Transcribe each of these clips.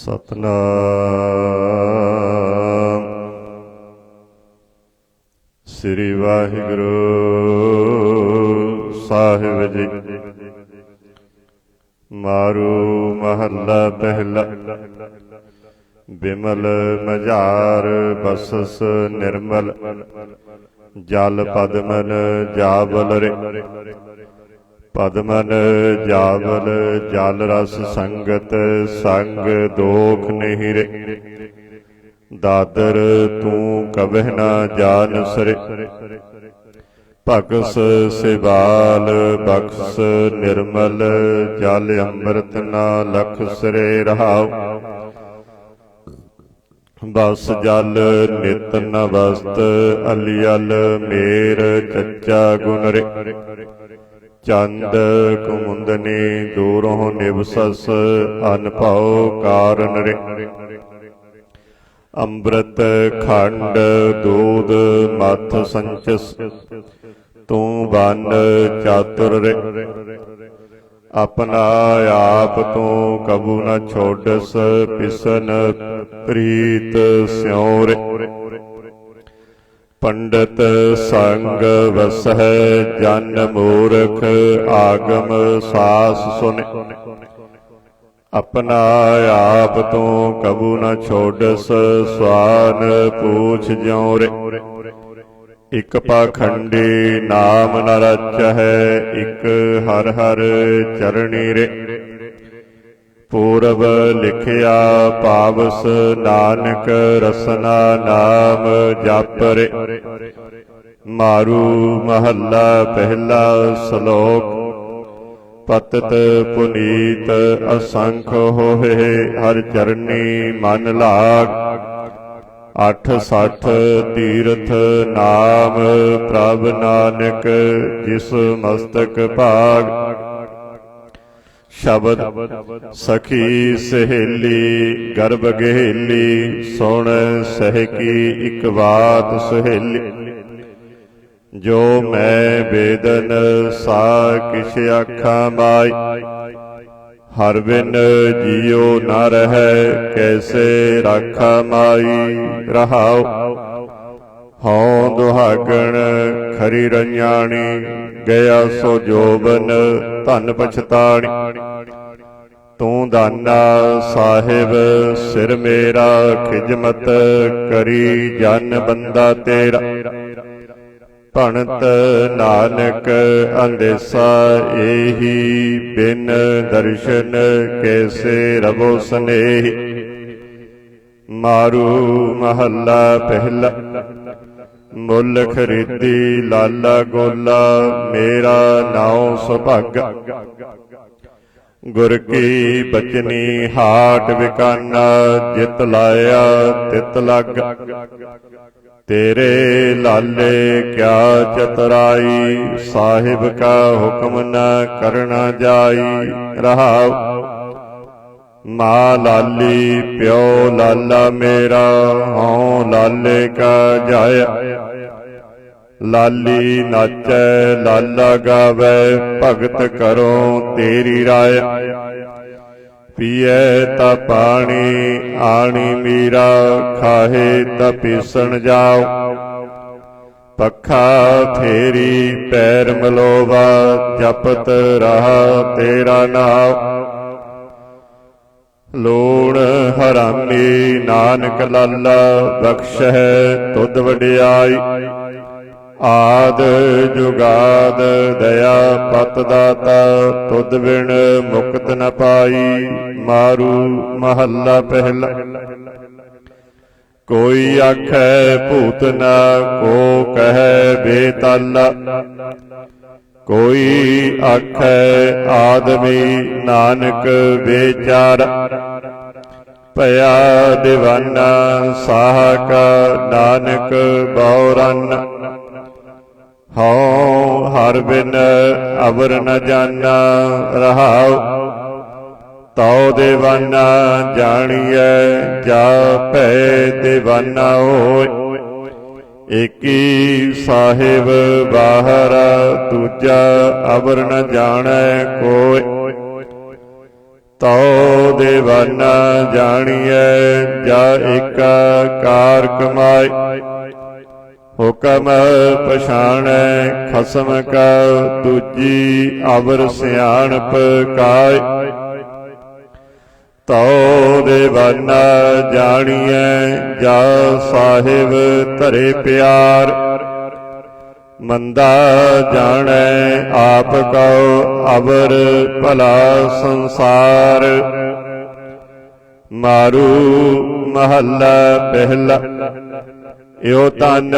ਸਤਨਾਮ। ਸ੍ਰੀ ਵਾਹਿਗੁਰੂ ਸਾਹਿਬ ਜੀ। ਮਾਰੂ ਮਹੱਲਾ ਪਹਿਲਾ। ਬਿਮਲ ਮਝਾਰ ਬਸਸ ਨਿਰਮਲ। ਜਲ ਪਦਮਨ ਜਾਬਲ ਰੇ। ਪਦਮਨ ਜਾਵਲ ਜਲ ਰਸ ਸੰਗਤ, ਸੰਗ ਦੋਖ ਨਹੀਂ ਰੇ ਦਾਦਰ ਤੂੰ ਕਬਹਿ ਨਾ ਜਾਣ ਸਰੇ। ਭਗਸ ਸਿਵਾਲ, ਬਖਸ ਨਿਰਮਲ, ਜਲ ਅੰਮ੍ਰਿਤ ਨਾ ਲਖ ਸਰੇ ਰਹਾਉ। ਬਸ ਜਲ ਨਿਤ ਨ ਵਸਤ ਅਲਿਅਲ ਮੇਰ ਚੱਚਾ ਗੁਣ ਰੇ। ਚੰਦ ਕੁਮੁੰਦਨੀ ਦੂਰੋਂ ਨਿਵਸਸ, ਅਨਭਉ ਕਾਰਨ ਰੇ। ਅੰਮ੍ਰਿਤ ਖੰਡ ਦੂਧ ਮਥ ਸੰਚਸ, ਤੂੰ ਬਨ ਚਾਤੁਰ ਰੇ। ਆਪਣਾ ਆਪ ਤੂੰ ਕਬੂ ਨ ਛੋਡਸ, ਪਿਸਨ ਪ੍ਰੀਤ ਸਿਉ ਰੇ। ਪੰਡਤ ਸੰਗ ਵਸਹਿ ਜਨ ਮੂਰਖ ਆਗਮ ਸਾਸ ਸੁਨੇ। ਆਪਣਾ ਆਪ ਤੂੰ ਕਬੂ ਨਾ ਛੋਡਸ ਸਵਾਨ ਪੂਛ ਜਿਉ ਰੇ। ਇਕ ਪਾਖੰਡੀ ਨਾਮ ਨ ਰਚਹਿ, ਇਕ ਹਰ ਹਰ ਚਰਣੀ ਰੇ। ਪੂਰਬ ਲਿਖਿਆ ਪਾਵਸ ਨਾਨਕ ਰਸਨਾ ਨਾਮ ਜਾਪਰੇ। ਮਾਰੂ ਮਹੱਲਾ ਪਹਿਲਾ ਸ਼ਲੋਕ। ਪਤਤ ਪੁਨੀਤ ਅਸੰਖ ਹੋਏ ਹਰ ਚਰਨੀ ਮਨ ਲਾਗ। ਅਠ ਸਠ ਤੀਰਥ ਨਾਮ ਪ੍ਰਭ ਨਾਨਕ ਜਿਸ ਮਸਤਕ ਭਾਗ। ਸ਼ਬਦ, ਸਖੀ ਸਹੇਲੀ, ਗਰਭ ਗਹੇਲੀ, ਸੁਣ ਸਹਿ ਕੀ ਬਾਤ ਸਹੇਲੀ। ਜੋ ਮੈਂ ਬੇਦਨ ਸਾ ਕਿਛ ਆਖਾਂ ਮਾਈ ਹਰ ਬਿਨ ਜੀਉ ਨ ਰਹੈ, ਕੈਸੇ ਰਾਖਾ ਮਾਈ, ਰਹਾਉ। ਹਉ ਦੁਹਾਗਣ ਖਰੀ ਰੰਜਾਣੀ ਗਿਆ ਸੋ ਜੋਬਨ ਧਨ ਪਛਤਾਣੀ। ਤੂੰ ਦਾਨਾ ਸਾਹਿਬ, ਸਿਰ ਮੇਰਾ ਖਿਜਮਤ ਕਰੀ ਜਨ ਬੰਦਾ ਤੇਰਾ। ਭਣਤ ਨਾਨਕ ਅੰਦੇਸਾ, ਏਹੀ ਬਿਨ ਦਰਸ਼ਨ ਕੈਸੇ ਰਬੋ ਸਨੇਹੀ। ਮਾਰੂ ਮਹੱਲਾ ਪਹਿਲਾ ਮੁੱਲ ਖਰੀਦੀ, ਲਾਲਾ ਗੋਲਾ, ਮੇਰਾ ਨਾਉ ਸੁਭਾਗਾ। ਗੁਰ ਕੀ ਬਚਨੀ, ਹਾਟ ਵਿਕਾਨਾ, ਜਿਤ ਲਾਇਆ, ਤਿਤ ਲੱਗ। ਤੇਰੇ ਲਾਲੇ ਕਿਆ ਚਤਰਾਈ, ਸਾਹਿਬ ਕਾ ਹੁਕਮ ਨਾ ਕਰਨਾ ਜਾਈ, ਰਹਾਉ। ਮਾਂ ਲਾਲੀ, ਪਿਓ ਲਾਲਾ ਮੇਰਾ, ਹਉ ਲਾਲੇ ਕਾ ਜਾਇਆ। ਲਾਲੀ ਨਾਚੈ, ਲਾਲਾ ਗਾਵੇ, ਭਗਤ ਕਰੋ ਤੇਰੀ ਰਾਇ ਪੀਏ ਤਾ ਪਾਣੀ, ਆਣੀ ਮੀਰਾ, ਖਾਹੇ ਤਾ ਪੀਸਣ ਜਾਓ। ਪੱਖਾ ਫੇਰੀ, ਪੈਰ ਮਲੋਵਾ, ਜਪਤ ਰਹਾ ਤੇਰਾ ਨਾਮ ਲੋੜ ਹਰਾਮੀ, ਨਾਨਕ ਲਾਲਾ, ਬਖਸ਼ਹਿ ਤੁਧ ਵਡਿਆਈ। ਆਦ ਜੁਗਾਦ ਦਇਆ ਪਤ ਦਾਤਾ, ਤੁਧ ਬਿਨ ਮੁਕਤ ਨ ਪਾਈ, ਮਾਰੂ ਮਹੱਲਾ ਪਹਿਲਾ। ਕੋਈ ਆਖੈ ਭੂਤ ਨਾ, ਕੋ ਕਹੈ ਬੇਤਲ। ਕੋਈ ਆਖੈ ਆਦਮੀ ਨਾਨਕ ਵਿਚਾਰ ਭਇਆ دیਵਾਨਾ ਸਾਹ ਕਾ ਨਾਨਕ ਬੌਰਨ। ਹਉ ਹਰ ਬਿਨ ਅਵਰ ਨ ਜਾਣਾ ਰਹਾਉ। ਤਉ ਦੇਵਾਨਾ ਜਾਣੀਐ, ਜਾ ਭੈ ਦੇਵਾਨਾ ਹੋਇ। ਏਕੀ ਸਾਹਿਬ ਬਾਹਰ, ਦੂਜਾ ਅਵਰ ਨ ਜਾਣੈ ਕੋਈ ਤਉ ਦੇਵਾਨਾ ਜਾਣੀਐ, ਜਾ ਏਕਾ ਕਾਰ ਕਮਾਏ ਹੁਕਮ ਪਛਾਣੈ, ਖਸਮ ਕਾ ਦੂਜੀ ਅਵਰ ਸਿਆਣਪ ਕਾਇ। ਤਉ ਦੇਵਾਨਾ ਜਾਣੀਐ, ਜਾ ਸਾਹਿਬ ਧਰੇ ਪਿਆਰ। ਮੰਦਾ ਜਾਣੈ, ਆਪ ਕਉ ਅਵਰ ਭਲਾ ਸੰਸਾਰ। ਮਾਰੂ ਮਹੱਲਾ ਪਹਿਲਾ ਇਉ ਤਨ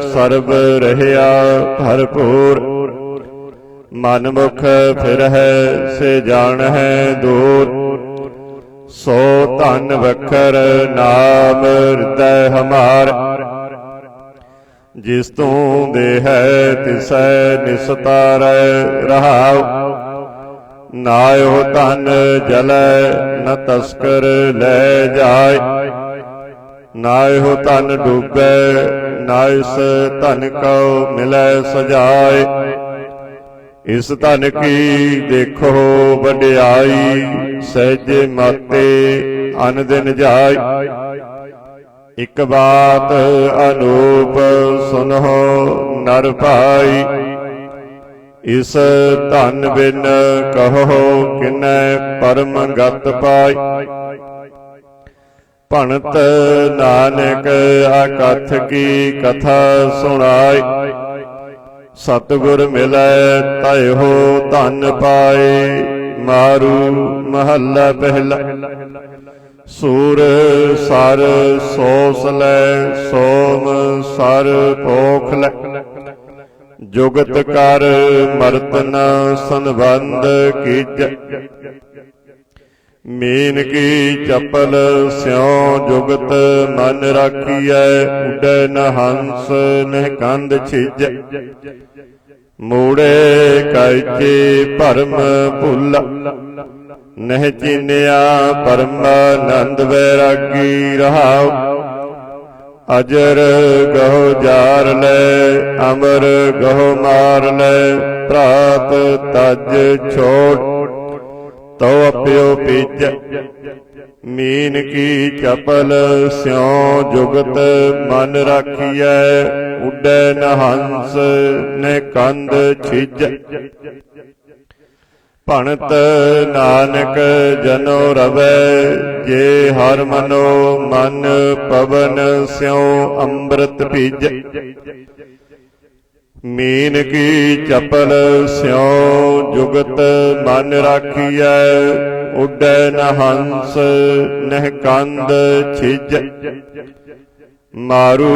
ਸਰਬ ਰਹਿਆ ਭਰਪੂਰ। ਮਨ ਮੁਖ ਫਿਰ ਹੈ, ਸੇ ਜਾਣ ਹੈ ਦੂਰ। ਸੋ ਧਨ ਵਖਰ ਨਾਮ ਹਿਰਦੈ ਹਮਾਰ। ਜਿਸ ਤੂੰ ਦੇਹੈ, ਤਿਸੈ ਨਿਸਤਾਰੈ ਰਹਾਉ। ਨਾਇਓ ਧਨ ਜਲੈ, ਨ ਤਸਕਰ ਲੈ ਜਾਏ ਨਾਇਓ ਧਨ ਡੂਬੈ ਨਾ ਇਸ ਧਨ ਕਉ ਮਿਲੈ ਸਜਾਏ। ਇਸ ਧਨ ਕੀ ਦੇਖੋ ਵਡਿਆਈ, ਸਹਿਜੇ ਮਾਤੇ ਅਨ ਦਿਨ ਜਾਈ ਇਕ ਬਾਤ ਅਨੂਪ ਸੁਨਹੁ ਨਰ ਭਾਈ, ਇਸ ਧਨ ਬਿਨ ਕਹੋ ਕਿਨੈ ਪਰਮ ਗਤ ਪਾਈ। ਭਣਤ ਨਾਨਕ ਆਕਥ ਕੀ ਕਥਾ ਸੁਣਾਈ। ਸਤਿਗੁਰ ਮਿਲੈ ਤੈ ਹੋ ਧਨ ਪਾਏ। ਮਾਰੂ ਮਹੱਲਾ ਪਹਿਲਾ। ਸੂਰ ਸਰ ਸੋਸ ਲੈ ਸੋਮ ਸਰ ਪੋਖ ਲੈ। ਜੁਗਤ ਕਰ ਮਰਤਨ ਸੰਬੰਧ ਕੀਜ ਮੀਨ ਕੀ ਚਪਲ ਸਿਉ ਜੁਗਤ ਮਨ ਰਾਖੀਐ, ਉਡੈ ਨ ਹੰਸ ਨਹਿ ਕੰਧ ਛਿਜ। ਮੂੜੇ ਕਾਇਚੇ ਭਰਮ ਭੁੱਲ, ਨਹਿ ਚਿਨਿਆ ਪਰਮ ਆਨੰਦ ਵੈਰਾਗੀ ਰਹਾਉ। ਅਜਰ ਗਹੁ ਜਾਰ ਲੈ, ਅਮਰ ਗਹੁ ਮਾਰ ਲੈ ਪ੍ਰਾਤ ਤਜ ਛੋਟ ਤਉ ਅਪਿਓ ਪੀਜ ਮੀਨ ਕੀ ਚਪਲ ਸਿਉ ਜੁਗਤ ਮਨ ਰਾਖੀਐ। ਉੱਡੈ ਨ ਹੰਸ ਨੇ ਕੰਧ ਛਿਜ। ਭਣਤ ਨਾਨਕ ਜਨੋ ਰਵੈ। ਜੇ ਹਰ ਮਨੋ ਮਨ ਪਵਨ ਸਿਉ ਅੰਮ੍ਰਿਤ ਭੀਜ। ਮੀਨ ਕੀ ਚਪਲ ਸਿਉ ਜੁਗਤ ਮਨ ਰਾਖੀਐ, ਉਡੈ ਨ ਹੰਸ, ਨਹਿ ਕੰਧ ਛਿਜ। ਮਾਰੂ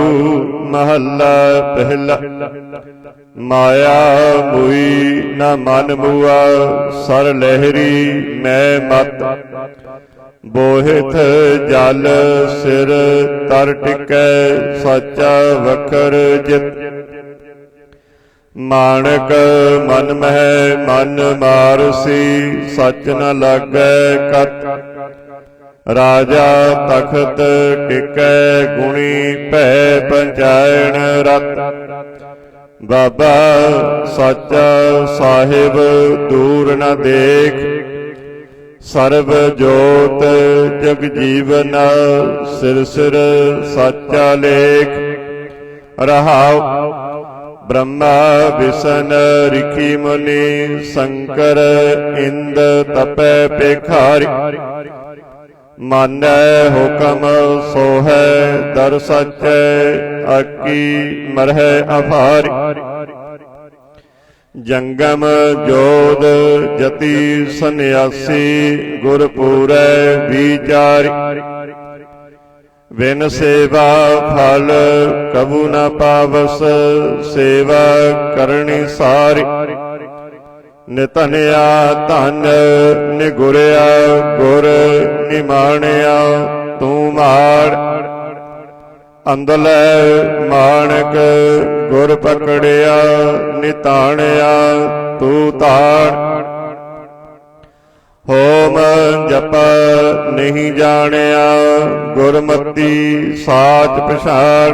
ਮਹੱਲਾ ਪਹਿਲਾ, ਮਾਇਆ ਮੁਈ ਨਾ ਮਨ ਬੁਆ ਸਰ ਲਹਿਰੀ ਮੈਂ ਮਤ। ਬੋਹਿਤ ਜਲ ਸਿਰ ਤਰ ਟਿਕੈ, ਸੱਚਾ ਵਖਰ ਜਿਤ। ਮਾਣਕ ਮਨ ਮਹਿ ਮਨ ਮਾਰਸੀ, ਸੱਚ ਨ ਲਾਗੈ ਕਤ। ਰਾਜਾ ਤਖਤ ਟਿਕੈ ਗੁਣੀ ਭੈ ਪੰਚਾਇਣ ਰਤ। ਬਾਬਾ ਸੱਚਾ ਸਾਹਿਬ ਦੂਰ ਨ ਦੇਖ। ਸਰਬ ਜੋਤ ਜਗ ਜੀਵਨ ਸਿਰ ਸਿਰ ਸੱਚਾ ਲੇਖ। ਰਹਾਉ ਬ੍ਰਹਮਾ ਵਿਸ਼ਨ ਰਿਖੀ ਮੁਨੀ ਸ਼ੰਕਰ ਇੰਦ ਤਪੈ ਪੇਖਾਰੀ ਮਾਨੈ ਹੁਕਮ ਸੋਹੈ ਦਰ ਸਚੈ ਆਕੀ ਮਰਹਿ ਅਭਾਰੀ ਜੰਗਮ ਜੋਦ ਜਤੀ ਸੰਿਆਸੀ ਗੁਰ ਪੂਰੈ ਵਿਚਾਰੀ ਬਿਨ ਸੇਵਾ ਫਲ ਕਬੂ ਨਾ ਪਾਵਸ, ਸੇਵਾ ਕਰਨੀ ਸਾਰੀ। ਨਿਤਨਿਆ ਧਨ ਨਿਗੁਰਿਆ, ਗੁਰ ਨਿਮਾਣਿਆ, ਤੂੰ ਮਾੜ। ਅੰਦਲੇ ਮਾਣਕ ਗੁਰ ਪਕੜਿਆ, ਨਿਤਾਣਿਆ, ਤੂੰ ਤਾੜ ਹੋਮ ਜਪ ਨਹੀਂ ਜਾਣਿਆ, ਗੁਰਮਤੀ ਸਾਚ ਪਛਾਣ।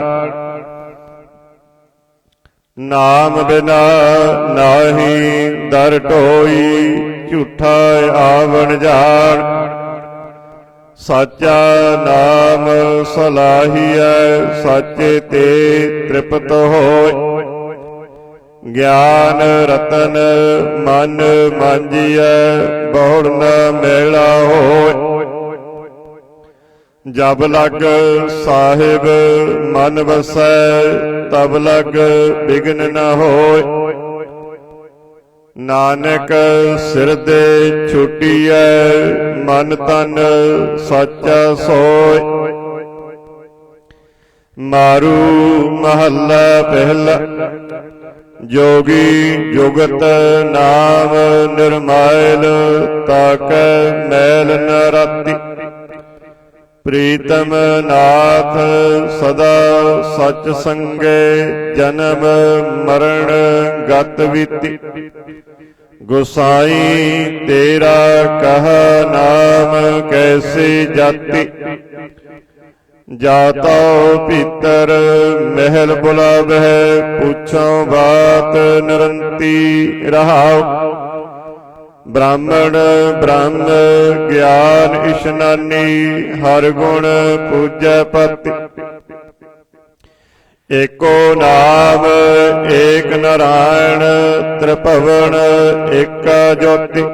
ਨਾਮ ਬਿਨਾ ਨਾਹੀ ਦਰ ਢੋਈ ਝੂਠਾ ਆਵਣ ਜਾਣ। ਸਾਚਾ ਨਾਮ ਸਲਾਹੀਐ, ਸਾਚੇ ਤੇ ਤ੍ਰਿਪਤ ਹੋਏ ਗਿਆਨ ਰਤਨ ਮਨ ਮਾਂਜੀਐ, ਬਹੁੜ ਨ ਮੇਲਾ ਹੋਇ ਜਬ ਲਗ ਸਾਹਿਬ ਮਨ ਵਸੈ, ਤਬ ਲਗ ਬਿਗਨ ਨ ਹੋਇ ਨਾਨਕ ਸਿਰ ਦੇ ਛੁਟੀਐ, ਮਨ ਤਨ ਸੱਚਾ ਸੋਇ ਮਾਰੂ ਮਹੱਲਾ ਪਹਿਲਾ ਜੋਗੀ ਜੁਗਤ ਨਾਮ ਨਿਰਮਾਇਲ ਤਾਕੈ ਮੈਲ ਨਰਤੀ ਰਾਤੀ। ਪ੍ਰੀਤਮ ਨਾਥ ਸਦਾ ਸਚ ਸੰਗੇ, ਜਨਮ ਮਰਨ ਗਤ ਵੀਤੀ। ਗੁਸਾਈ ਤੇਰਾ ਕਹ ਨਾਮ ਕੈਸੇ ਜਾਤੀ? ਜਾਤੋ ਭੀਤਰ ਮਹਿਲ ਬੁਲਾਵਹਿ ਪੁੱਛੋ ਬਾਤ ਨਿਰੰਤੀ ਰਹਾਉ ਬ੍ਰਾਹਮਣ ਬ੍ਰਹਮ ਗਿਆਨ ਇਸ਼ਨਾਨੀ ਹਰ ਗੁਣ ਪੂਜੈ ਪਤੀ। ਏਕੋ ਨਾਮ ਏਕ ਨਰਾਇਣ ਤ੍ਰਿਭਵਨ ਏਕਾ ਜੋਤੀ।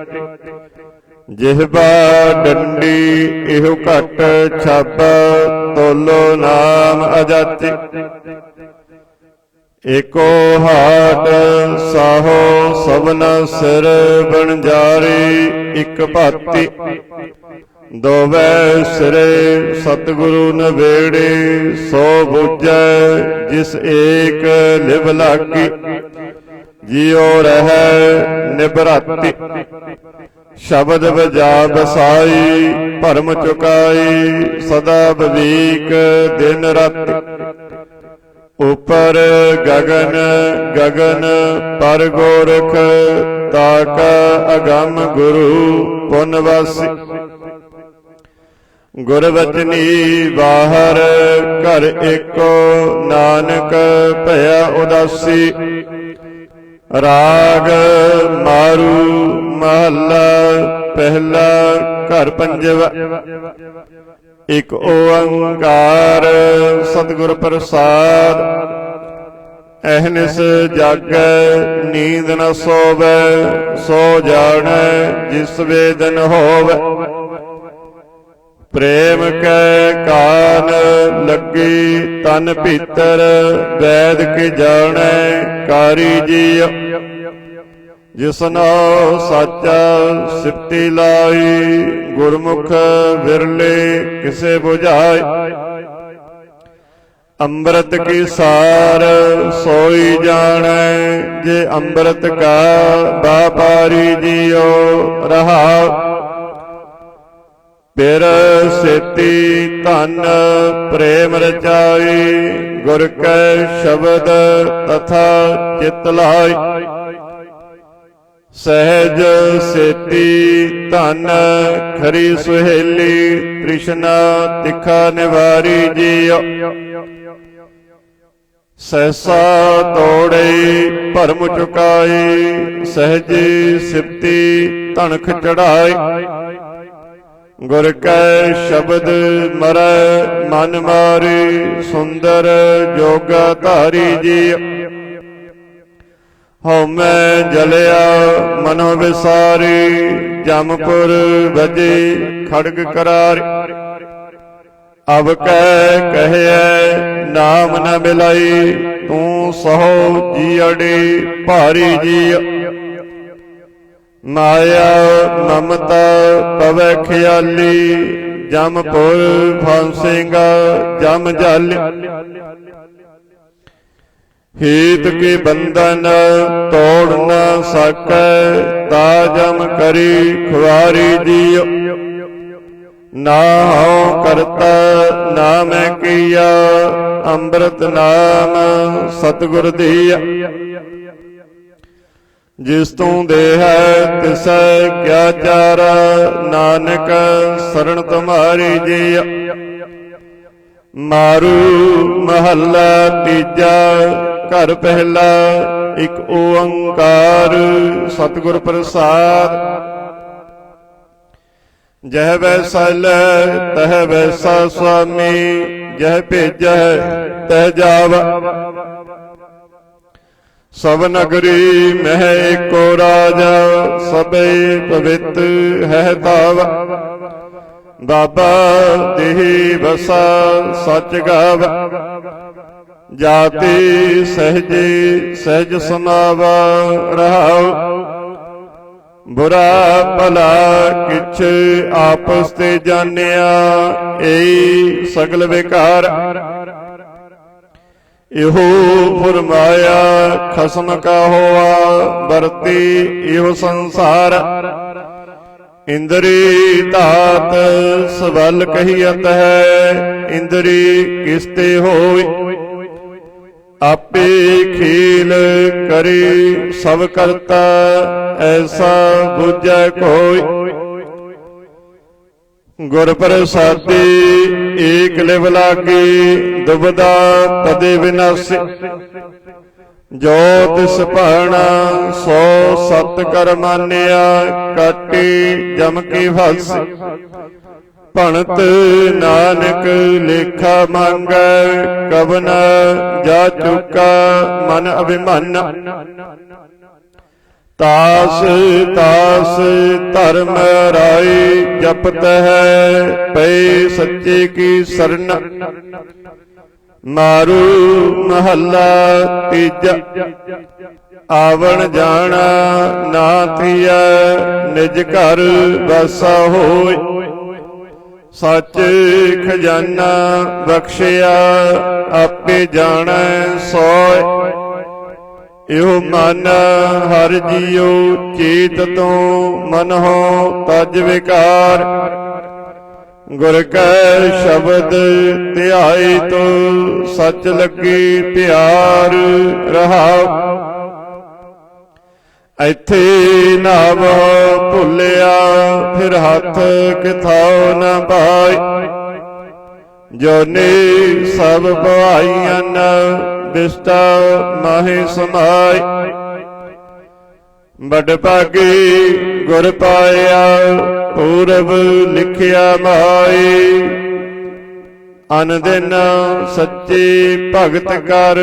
ਜਿਹਬਾ ਡੰਡੀ, ਇਹੋ ਘਟ ਛਾਪ ਤੋਲੋ ਨਾਮ ਅਜਾਤੀ। ਏਕੋ ਹਾਟ ਸਾਹੋ ਸਭਨਾ ਸਿਰ ਬਣਜਾਰੀ ਇੱਕ ਭਾਤੀ। ਦੋਵੇਂ ਸਿਰੇ ਸਤਿਗੁਰੂ ਨਵੇੜੇ, ਸੋ ਬੁਝੈ ਜਿਸ ਏਕ ਲਿਵ ਲਾਗੀ। ਜਿਉ ਰਹਿ ਨਿਬਰਾਤੀ ਸ਼ਬਦ ਵਜਾ ਬਸਾਈ ਭਰਮ ਚੁਕਾਈ, ਸਦਾ ਬਵੀਕ ਦਿਨ ਰਾਤ। ਉਪਰ ਗਗਨ ਗਗਨ, ਪਰ ਗੋਰਖ, ਤਾਕ ਅਗੰਮ ਗੁਰੂ ਪੁਨਵਾਸੀ ਗੁਰ ਵਚਨੀ ਬਾਹਰ, ਘਰ ਏਕੋ ਨਾਨਕ, ਭਇਆ ਉਦਾਸੀ। ਰਾਗ ਮਾਰੂ ਮਹੱਲਾ ਪਹਿਲਾ ਘਰ ਪੰਜਵਾ। ਇਕ ਓੰਕਾਰ ਸਤਿਗੁਰ ਪ੍ਰਸਾਦ। ਅਹਨਿਸ ਜਾਗੈ, ਨੀਂਦ ਨ ਸੋਵੈ, ਸੋ ਜਾਣੈ, ਜਿਸ ਵੇਦਨ ਹੋਵੈ। ਪ੍ਰੇਮ ਕੈ ਕਾਨ ਲੱਗੀ ਤਨ ਭੀਤਰ ਵੈਦ ਕੀ ਜਾਣੈ ਕਾਰੀ ਜੀ ਜਿਸਨੋ ਸਾਚਾ ਸਿਫਤੀ ਲਾਈ, ਗੁਰਮੁਖ ਵਿਰਲੇ ਕਿਸੇ 부ਝਾਈ ਅੰਮ੍ਰਿਤ ਕੀ ਸਾਰ ਸੋਈ ਜਾਣੈ, ਜੇ ਅੰਮ੍ਰਿਤ ਕਾ ਬਾਪਾਰੀ ਜੀਓ ਰਹਾ ਪਿਰ ਸੇਤੀ ਧਨ ਪ੍ਰੇਮ ਰਚਾਈ, ਗੁਰ ਕੈ ਸ਼ਬਦ ਤਥਾ ਚਿਤ ਲਾਈ। ਸਹਿਜ ਸੇਤੀ ਧਨ ਖਰੀ ਸੁਹੇਲੀ ਤ੍ਰਿਸ਼ਨਾ ਤਿਖਾ ਨਿਵਾਰੀ ਜੀਉ। ਸਹਸਾ ਤੋੜੇ ਭਰਮ ਚੁਕਾਈ, ਸਹਿਜ ਸਿਫਤੀ ਧਣਖ ਚੜਾਈ। ਗੁਰ ਕੈ ਸ਼ਬਦ ਮਰੈ, ਮਨ ਮਾਰੀ, ਸੁੰਦਰ ਜੋਗਾ ਧਾਰੀ ਜੀ। ਹਉਮੈ ਜਲਿਆ, ਮਨੋ ਵਿਸਾਰੀ, ਜਮਪੁਰ ਵਜੇ, ਖੜਗ ਕਰਾਰੀ। ਅਬ ਕਹਿ ਕਹਿਐ, ਨਾਮ ਨ ਮਿਲਾਈ, ਤੂੰ ਸਹੋ ਜੀਅੜੀ ਭਾਰੀ ਜੀ। ਮਾਇਆ ਮਮਤਾ ਪਵੈ ਖਿਆਲੀ, ਜਮ ਜਮਪੁਰ ਫਾਂਸੇਗਾ ਜਮ ਜਲ। ਹੀਤ ਕੇ ਬੰਧਨ ਤੋੜ ਨਾ ਸਕੈ, ਤਾ ਜਮ ਕਰੀ ਖੁਆਰੀ ਜੀਉ ਨਾ ਹਉ ਕਰਤਾ, ਨਾ ਮੈਂ ਕੀਆ, ਅੰਮ੍ਰਿਤ ਨਾਮ ਸਤਿਗੁਰ ਦੀਆ। ਜਿਸ ਤੂੰ ਦੇਹ ਤਿਸੈ ਕਿਆ ਚਾਰਾ, ਨਾਨਕ ਸਰਣ ਤੁਮਾਰੀ ਜੀਆ। ਮਾਰੂ ਮਹੱਲਾ ਤੀਜਾ, ਘਰ ਪਹਿਲਾ, ਇੱਕ ਓੰਕਾਰ ਸਤਿਗੁਰ ਪ੍ਰਸਾਦ। ਜਹ ਵੈਸਲ ਤਹ ਵੈਸਾ ਸੁਆਮੀ ਜਹ ਭੇਜੈ, ਤਹ ਜਾਵ। ਸਭ ਨਗਰੀ ਮਹਿ ਏਕੋ ਰਾਜਾ, ਸਭੇ ਪਵਿੱਤ ਹੈ ਤਾਵ ਬਾਬਾ ਦੇਹੀ ਵਸਾ ਸਚ ਗਾਵ। ਜਾਤੀ ਸਹਜੇ ਸਹਿਜ ਸਮਾਵਾ ਰਹਾਉ। ਬੁਰਾ ਭਲਾ ਕਿਛ ਆਪਸ ਤੇ ਜਾਣਿਆ ਏ ਸਗਲ ਵਿਕਾਰ। ਇਹੋ ਫਰਮਾਇਆ, ਖਸਮ ਕਾ ਹੋਆ ਵਰਤੀ ਇਹੋ ਸੰਸਾਰ। ਇੰਦਰੀ ਧਾਤ ਸਵਲ ਕਹੀਅਤ ਹੈ, ਇੰਦਰੀ ਕਿਸਤੇ ਹੋਈ ਆਪੇ ਖੇਲ ਕਰੇ ਸਭ ਕਰਤਾ, ਐਸਾ ਬੁਝੈ ਕੋਈ। ਗੁਰ ਪ੍ਰਸਾਦੀ ਏਕ ਲਿਵ ਲਾਗੇ, ਦੁਬਦਾ ਤਦੇ ਵਿਨਾਸੀ। ਜੋ ਤਿਸ ਭਾਣਾ ਸੋ ਸਤ ਕਰ ਮਾਨਿਆ, ਕਾਟੀ ਜਮ ਕੀ ਫਸ ਭਣਤ ਨਾਨਕ ਲੇਖਾ ਮੰਗੈ, ਕਵਨ ਜਾ ਚੁਕਾ, ਮਨ ਅਭਿਮਨ। ਤਾਸ ਤਾਸ ਧਰਮ ਰਾਏ ਜਪਤ ਹੈ, ਪਈ ਸੱਚੇ ਕੀ ਸਰਨ। ਮਾਰੂ ਮਹੱਲਾ ਤੀਜਾ, ਆਵਣ ਜਾਣਾ ਨਾ ਥੀਐ, ਨਿਜ ਘਰ ਵਸਾ ਹੋਇ ਸੱਚ ਖਜ਼ਾਨਾ ਬਖਸ਼ਿਆ, ਆਪੇ ਜਾਣੈ ਸੋਇ ਇਹੋ ਮਨ ਹਰ ਜੀਉ, ਚੇਤ ਤੋਂ ਮਨ ਹੋ ਤਜ ਵਿਕਾਰ। ਗੁਰ ਕੈ ਸ਼ਬਦ ਧਿਆਏ ਤੋ, ਸੱਚ ਲੱਗੀ ਪਿਆਰ ਰਹਾਉ। ਇੱਥੇ ਨਾਮ ਭੁੱਲਿਆ, ਫਿਰ ਹੱਥ ਕਿਥਾਉ ਨਾ ਪਾਈ ਜੋਨੇ ਸਭ ਭਵਾਈਆਂ ਬਿਸਤਾ ਮਾਹੇ ਸਮਾਈ ਬੜ ਭਾਗੀ ਗੁਰ ਪਾਇਆ, ਪੂਰਬ ਲਿਖਿਆ ਮਾਈ। ਅਨ ਦਿਨ ਸੱਚੇ ਭਗਤ ਕਰ,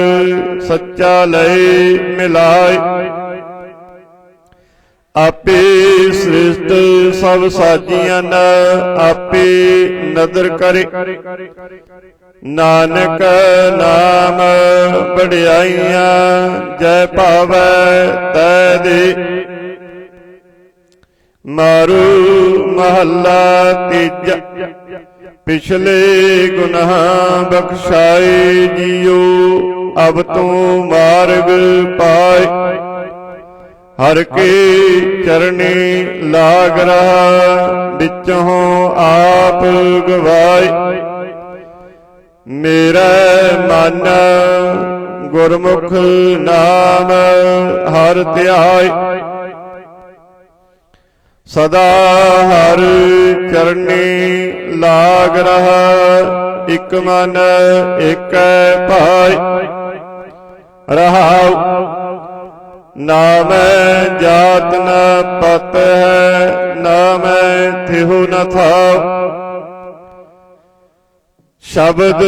ਸੱਚਾ ਲਈ ਮਿਲਾਈ। ਆਪੇ ਸ੍ਰਿਸ਼ਟ ਸਭ ਸਾਜੀਆਂ ਨ, ਆਪੇ ਨਦਰ ਕਰੇ। ਨਾਨਕ ਨਾਮ ਬੜਾਈਆਂ ਜੈ ਭਾਵੈ ਤੈ ਦੇ। ਮਾਰੂ ਮਹੱਲਾ ਤੀਜਾ। ਪਿਛਲੇ ਗੁਨਾਹ ਬਖਸ਼ਾਏ ਜੀਓ, ਅਬ ਤੂੰ ਮਾਰਗ ਪਾਏ। ਹਰ ਕੇ ਚਰਣੀ ਲਾਗ ਰਹਾ, ਵਿੱਚੋਂ ਆਪ ਗਵਾਏ। ਮੇਰਾ ਮਨ ਗੁਰਮੁਖ ਨਾਮ ਹਰ ਧਿਆਏ। ਸਦਾ ਹਰ ਚਰਨੀ ਲਾਗ ਰਹਾ, ਇਕ ਮਨ ਇਕ ਭਾਈ ਰਹਾਉ, ਨਾਮੈ ਜਾਤ ਨ ਪਤ ਹੈ ਨਾਮੈ ਥਿਹੁ ਨ ਥਾਉ। ਸ਼ਬਦ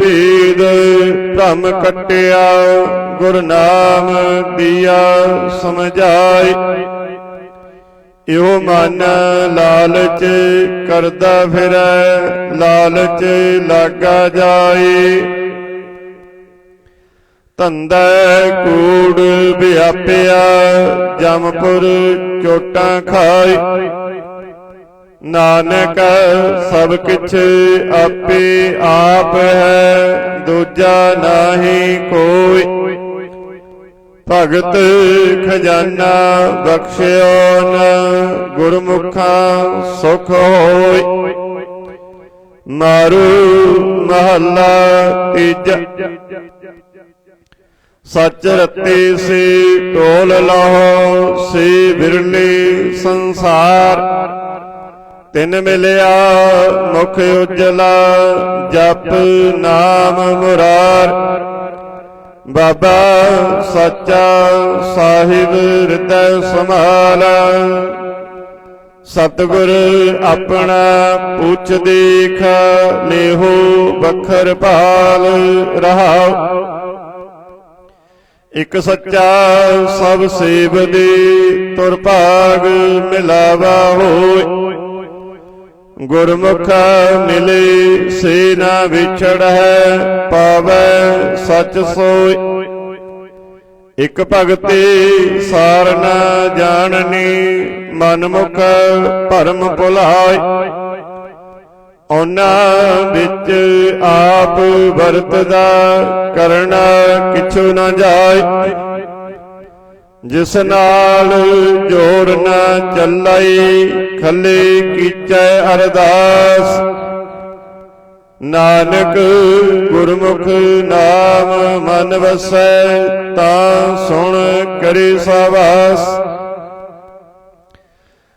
ਭੇਦ ਭ੍ਰਮ ਕਟਿਆ, ਗੁਰ ਨਾਮ ਦੀਆ ਸਮਝਾਈ ਇਹੋ ਮਨ ਲਾਲਚ ਕਰਦਾ ਫਿਰੈ, ਲਾਲਚ ਲਾਗਾ ਜਾਏ। ਧੰਦਾ ਕੂੜ ਵਿਆਪਿਆ, ਜਮਪੁਰ ਚੋਟਾਂ ਖਾਈ ਨਾਨਕ, ਸਭ ਕਿਛ ਆਪੇ ਆਪ ਹੈ, ਦੂਜਾ ਨਾਹੀ ਕੋਈ। ਭਗਤ ਖਜ਼ਾਨਾ ਬਖਸ਼ਿਓ ਨ, ਗੁਰਮੁਖਾਂ ਸੁਖ ਹੋਈ ਮਾਰੂ ਮਹੱਲਾ ਤੀਜਾ। ਸੱਚ ਰਤੇ ਸੇ ਟੋਲ ਲਾਹੋ, ਸੇ ਬਿਰਲੇ ਸੰਸਾਰ। ਤਿਨ ਮਿਲਿਆ, ਮੁਖ ਉਜਲਾ, ਜਪ ਨਾਮ ਮੁਰਾਰ। ਬਾਬਾ ਸੱਚਾ ਸਾਹਿਬ ਹਿਰਦੈ ਸਮਾਲ ਸਤਿਗੁਰ ਆਪਣਾ ਪੁੱਛ ਦੇਖ, ਲੇਹੋ ਬਖਰ ਭਾਲ ਰਹਾਉ। ਇਕ ਸੱਚਾ ਸਭ ਸੇਵਦੇ ਤੁਰ ਭਾਗ ਮਿਲਾਵਾ ਹੋਏ। ਗੁਰਮੁਖ ਮਿਲੇ ਸੇ ਨਾ ਵਿਛੜੈ, ਪਾਵੈ ਸਚ ਸੋਇ। ਇਕ ਭਗਤੀ ਸਾਰ ਨਾ ਜਾਣਨੀ ਮਨ ਭਰਮ ਭੁਲਾਏ ਉਹਨਾਂ ਵਿੱਚ ਆਪ ਵਰਤਦਾ ਕਰਨਾ ਕਿਛੁ ਨਾ ਜਾਏ ਜਿਸ ਨਾਲ ਜੋੜ ਨਾ ਚੱਲਈ ਖੱਲੇ ਕੀਚੈ ਅਰਦਾਸ। ਨਾਨਕ ਗੁਰਮੁਖ ਨਾਮ ਮਨ ਵਸੈ, ਤਾਂ ਸੁਣ ਕਰੇ ਸਵਾਸ।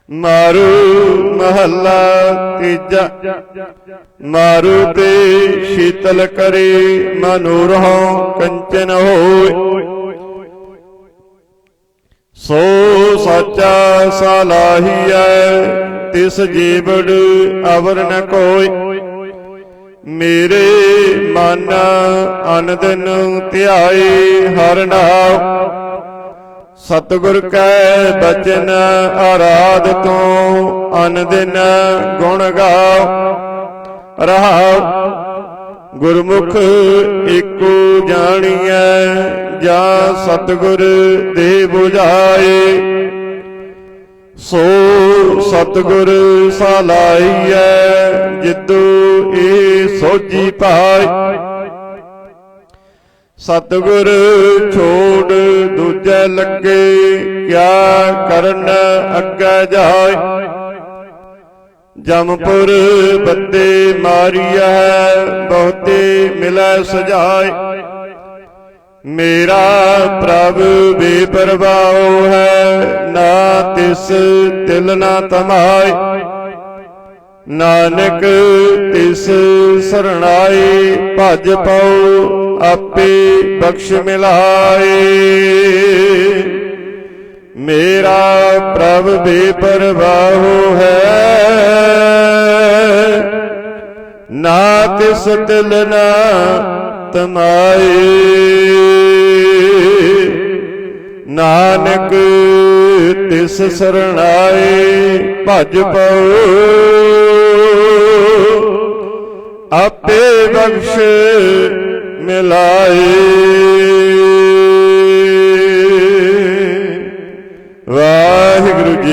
ਮਾਰੂ ਮਹੱਲਾ ਤੀਜਾ, ਮਾਰੂ ਤੇ ਸ਼ੀਤਲ ਕਰੇ ਮਨੁਰਹੋ ਕੰਚਨ ਹੋਏ। ਸੋ ਸਾਚਾ ਸਲਾਹੀਐ, ਤਿਸ ਜੀਵੜ ਅਵਰ ਨ ਕੋਈ। ਮੇਰੇ ਮਨ ਅਨੰਦਨ ਧਿਆਏ ਹਰ ਨਾਮ ਸਤਿਗੁਰ ਕੈ ਬਚਨ ਆਰਾਧ ਤੋਂ ਅਨੰਦਨ ਗੁਣ ਗਾਓ ਰਹਾਉ। ਗੁਰਮੁਖ ਏਕੋ ਜਾਣੀਐ, ਜਾਂ ਸਤਿਗੁਰ ਦੇ 부ਝਾਏ ਸੋ ਸਤਿਗੁਰ ਸਲਾਈਐ, ਜਿੱਦੂ ਏ ਸੋਜੀ ਪਾਈ ਸਤਿਗੁਰ ਛੋੜ ਦੂਜੇ ਲੱਗੇ, ਕਿਆ ਕਰਨ ਅੱਗੇ ਜਾਏ ਜਮਪੁਰ ਬੱਦੇ ਮਾਰੀਐ, ਬਹੁਤੇ ਮਿਲੈ ਸਜਾਏ। ਮੇਰਾ ਪ੍ਰਭ ਬੇਪਰਵਾਹ ਹੈ, ਨਾ ਤਿਸ ਤਿਲ ਨਾ ਤਮਾਏ। ਨਾਨਕ ਤਿਸ ਸਰਣਾਈ ਭਜ ਪਉ ਆਪੇ ਬਖਸ਼ ਮਿਲਾਏ। ਮੇਰਾ ਪ੍ਰਭ ਬੇਪਰਵਾਹ ਹੈ। ਨਾ ਤਿਸ ਦਿਲ ਨਾ ਤਮਾਏ। ਨਾਨਕ ਤਿਸ ਸਰਣਾਏ ਭਜ ਪਉ। ਆਪੇ ਬਖਸ਼ ਮਿਲਾਏ।